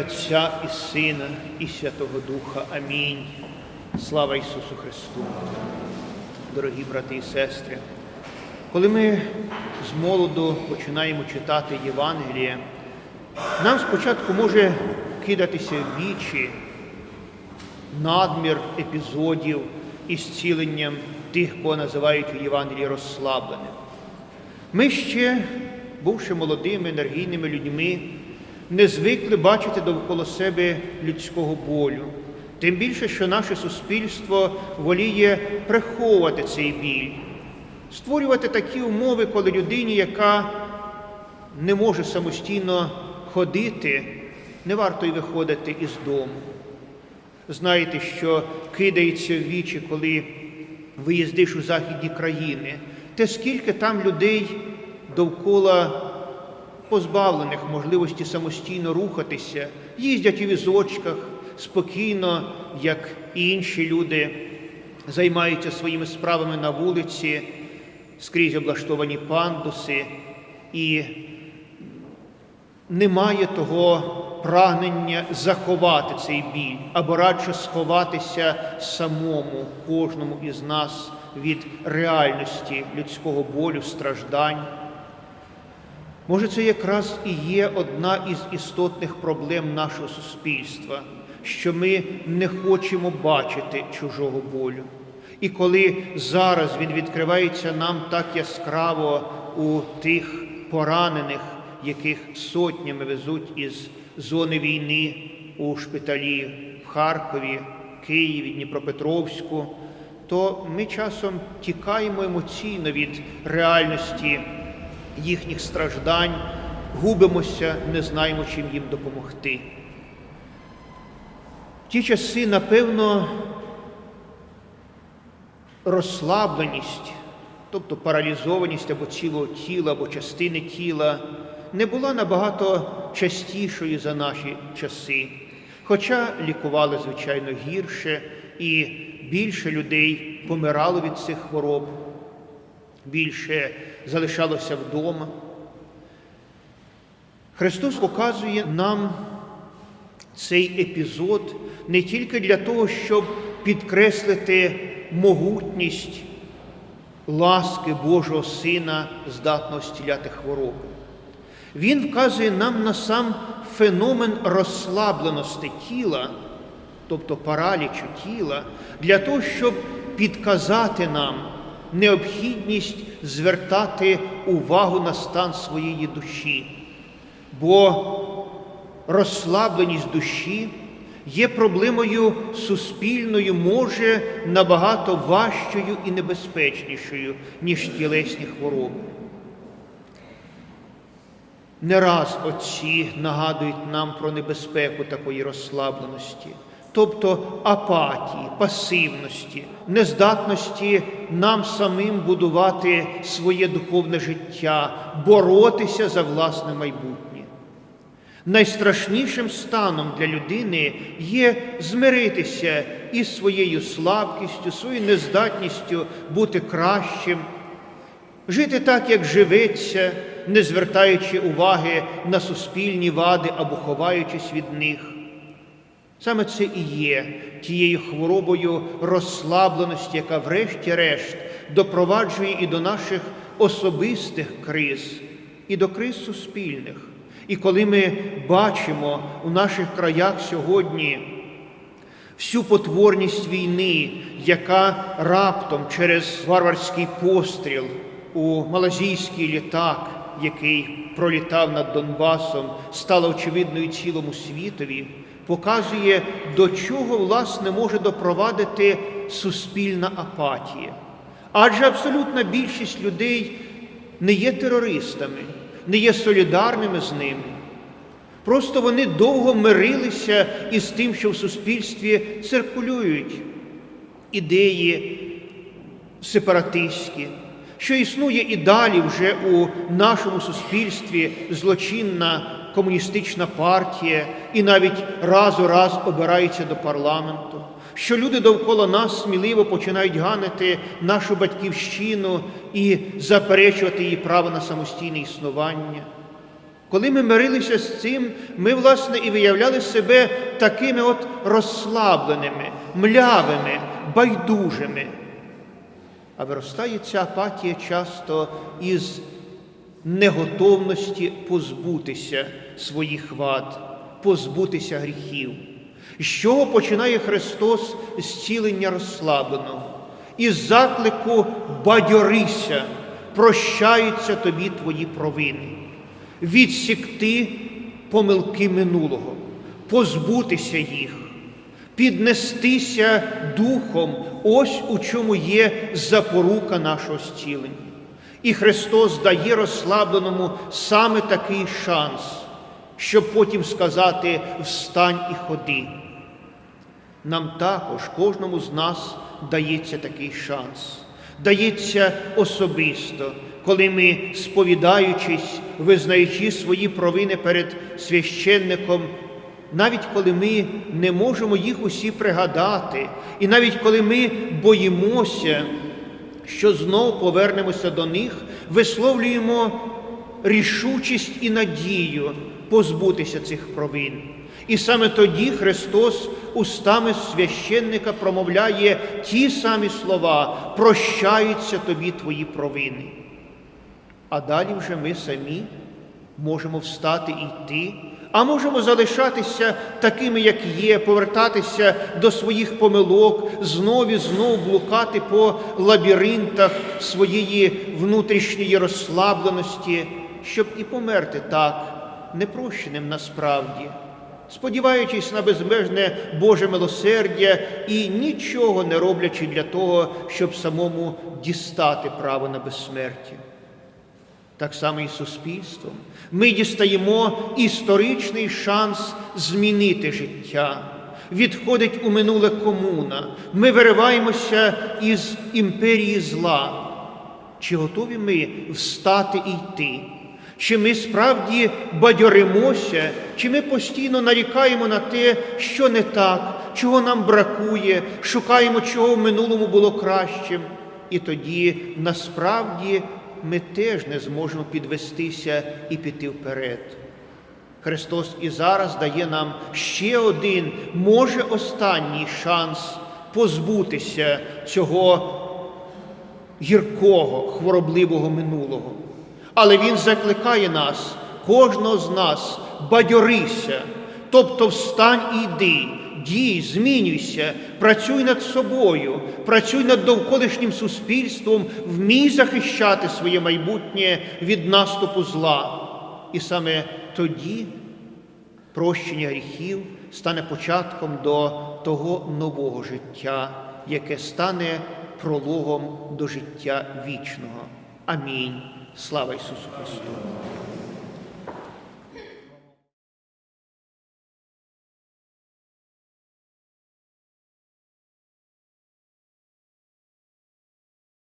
Отця і Сина, і Святого Духа. Амінь. Слава Ісусу Христу. Дорогі брати і сестри, коли ми з молоду починаємо читати Євангеліє, нам спочатку може кидатися в вічі надмір епізодів із зціленням тих, кого називають у Євангелії розслабленим. Ми ще, бувши молодими, енергійними людьми, не звикли бачити довкола себе людського болю. Тим більше, що наше суспільство воліє приховувати цей біль, створювати такі умови, коли людині, яка не може самостійно ходити, не варто й виходити із дому. Знаєте, що кидається в вічі, коли виїздиш у західні країни, те скільки там людей довкола позбавлених можливості самостійно рухатися, їздять у візочках спокійно, як інші люди, займаються своїми справами на вулиці, скрізь облаштовані пандуси, і немає того прагнення заховати цей біль, або радше сховатися самому, кожному із нас від реальності людського болю, страждань. Може, це якраз і є одна із істотних проблем нашого суспільства, що ми не хочемо бачити чужого болю. І коли зараз він відкривається нам так яскраво у тих поранених, яких сотнями везуть із зони війни у шпиталі в Харкові, Києві, Дніпропетровську, то ми часом тікаємо емоційно від реальності їхніх страждань, губимося, не знаємо, чим їм допомогти. В ті часи, напевно, розслабленість, тобто паралізованість або цілого тіла, або частини тіла, не була набагато частішою за наші часи. Хоча лікували, звичайно, гірше, і більше людей помирало від цих хвороб, більше залишалося вдома. Христос показує нам цей епізод не тільки для того, щоб підкреслити могутність ласки Божого Сина, здатного зціляти хвороби. Він вказує нам на сам феномен розслабленості тіла, тобто паралічу тіла, для того, щоб підказати нам необхідність звертати увагу на стан своєї душі. Бо розслабленість душі є проблемою суспільною, може набагато важчою і небезпечнішою, ніж тілесні хвороби. Не раз отці нагадують нам про небезпеку такої розслабленості, тобто апатії, пасивності, нездатності нам самим будувати своє духовне життя, боротися за власне майбутнє. Найстрашнішим станом для людини є змиритися із своєю слабкістю, своєю нездатністю бути кращим, жити так, як живеться, не звертаючи уваги на суспільні вади або ховаючись від них. Саме це і є тією хворобою розслабленості, яка, врешті-решт, допроваджує і до наших особистих криз, і до криз суспільних. І коли ми бачимо у наших краях сьогодні всю потворність війни, яка раптом через варварський постріл у малазійський літак, який пролітав над Донбасом, стала очевидною цілому світові, показує, до чого власне може допровадити суспільна апатія. Адже абсолютна більшість людей не є терористами не є солідарними з ними. Просто вони довго мирилися із тим, що в суспільстві циркулюють ідеї сепаратистські, що існує і далі вже у нашому суспільстві злочинна комуністична партія і навіть раз у раз обирається до парламенту, що люди довкола нас сміливо починають ганити нашу батьківщину і заперечувати її право на самостійне існування. Коли ми мирилися з цим, ми, власне, і виявляли себе такими от розслабленими, млявими, байдужими. А виростає ця апатія часто із неготовності позбутися своїх вад, позбутися гріхів. З чого починає Христос зцілення розслабленого? Із заклику бадьорися, прощаються тобі твої провини, відсікти помилки минулого, позбутися їх, піднестися духом, ось у чому є запорука нашого зцілення. І Христос дає розслабленому саме такий шанс, щоб потім сказати встань і ходи. Нам також, кожному з нас, дається такий шанс, дається особисто, коли ми, сповідаючись, визнаючи свої провини перед священником, навіть коли ми не можемо їх усі пригадати, і навіть коли ми боїмося, що знов повернемося до них, висловлюємо рішучість і надію позбутися цих провин. І саме тоді Христос устами священника промовляє ті самі слова прощаються тобі твої провини. А далі вже ми самі можемо встати і йти, а можемо залишатися такими, як є, повертатися до своїх помилок, знов і знов блукати по лабіринтах своєї внутрішньої розслабленості, щоб і померти так, непрощеним насправді, сподіваючись на безмежне Боже милосердя і нічого не роблячи для того, щоб самому дістати право на безсмертя. Так само і суспільством. Ми дістаємо історичний шанс змінити життя. Відходить у минуле комуна. Ми вириваємося із імперії зла. Чи готові ми встати і йти? Чи ми справді бадьоримося, чи ми постійно нарікаємо на те, що не так, чого нам бракує, шукаємо, чого в минулому було кращим, і тоді насправді ми теж не зможемо підвестися і піти вперед. Христос і зараз дає нам ще один, може останній шанс позбутися цього гіркого, хворобливого минулого. Але Він закликає нас, кожного з нас, бадьорися, тобто встань і йди, дій, змінюйся, працюй над собою, працюй над довколишнім суспільством, вмій захищати своє майбутнє від наступу зла. І саме тоді прощення гріхів стане початком до того нового життя, яке стане прологом до життя вічного. Амінь. Слава Ісусу Христу!